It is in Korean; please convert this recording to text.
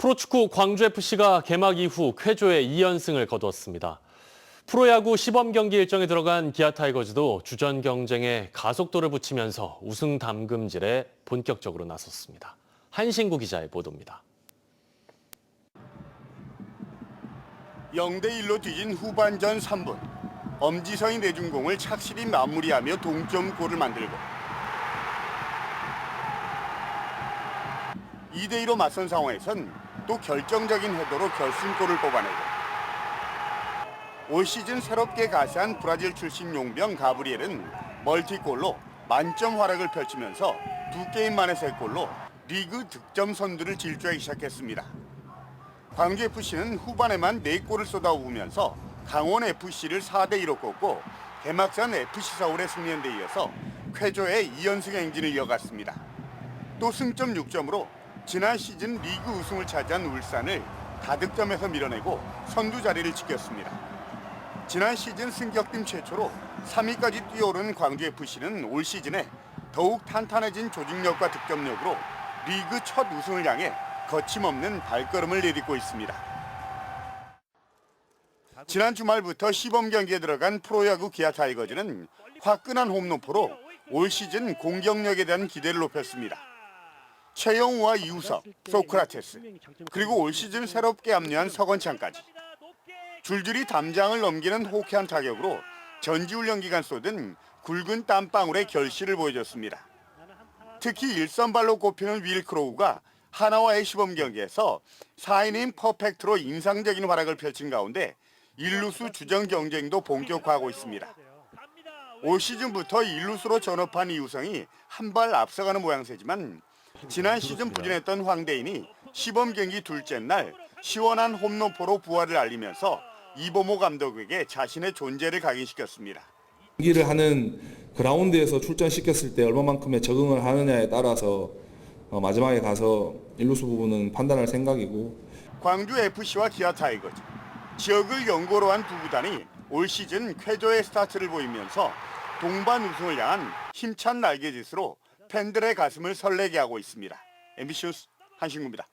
프로축구 광주FC가 개막 이후 쾌조의 2연승을 거두었습니다. 프로야구 시범 경기 일정에 들어간 기아 타이거즈도 주전 경쟁에 가속도를 붙이면서 우승 담금질에 본격적으로 나섰습니다. 한신구 기자의 보도입니다. 0대 1로 뒤진 후반전 3분 엄지성이 내준 공을 착실히 마무리하며 동점골을 만들고 2대 2로 맞선 상황에선 또 결정적인 헤더로 결승골을 뽑아내고 올 시즌 새롭게 가세한 브라질 출신 용병 가브리엘은 멀티골로 만점 활약을 펼치면서 두 게임 만에 세 골로 리그 득점 선두를 질주하기 시작했습니다. 광주FC는 후반에만 4골을 쏟아부으면서 강원FC를 4대2로 꺾고 개막전 FC 서울의 승리에 이어서 쾌조의 2연승 행진을 이어갔습니다. 또 승점 6점으로 지난 시즌 리그 우승을 차지한 울산을 다득점에서 밀어내고 선두 자리를 지켰습니다. 지난 시즌 승격팀 최초로 3위까지 뛰어오른 광주FC는 올 시즌에 더욱 탄탄해진 조직력과 득점력으로 리그 첫 우승을 향해 거침없는 발걸음을 내딛고 있습니다. 지난 주말부터 시범 경기에 들어간 프로야구 기아 타이거즈는 화끈한 홈런포로 올 시즌 공격력에 대한 기대를 높였습니다. 최영우와 이우석, 소크라테스, 그리고 올 시즌 새롭게 합류한 서건창까지 줄줄이 담장을 넘기는 호쾌한 타격으로 전지훈련 기간 쏟은 굵은 땀방울의 결실을 보여줬습니다. 특히 일선발로 꼽히는 윌 크로우가 하나와의 시범 경기에서 4이닝 퍼펙트로 인상적인 활약을 펼친 가운데 일루수 주전 경쟁도 본격화하고 있습니다. 올 시즌부터 일루수로 전업한 이우성이 한 발 앞서가는 모양새지만 지난 시즌 부진했던 황대인이 시범 경기 둘째 날 시원한 홈런포로 부활을 알리면서 이보모 감독에게 자신의 존재를 각인시켰습니다. 경기를 하는 그라운드에서 출전시켰을 때 얼마만큼의 적응을 하느냐에 따라서 어, 마지막에 가서 일루수 부분은 판단할 생각이고 광주 FC와 기아 타이거즈 지역을 연고로 한 두 구단이 올 시즌 쾌조의 스타트를 보이면서 동반 우승을 향한 힘찬 날개짓으로 팬들의 가슴을 설레게 하고 있습니다. MBC 뉴스 한신구입니다.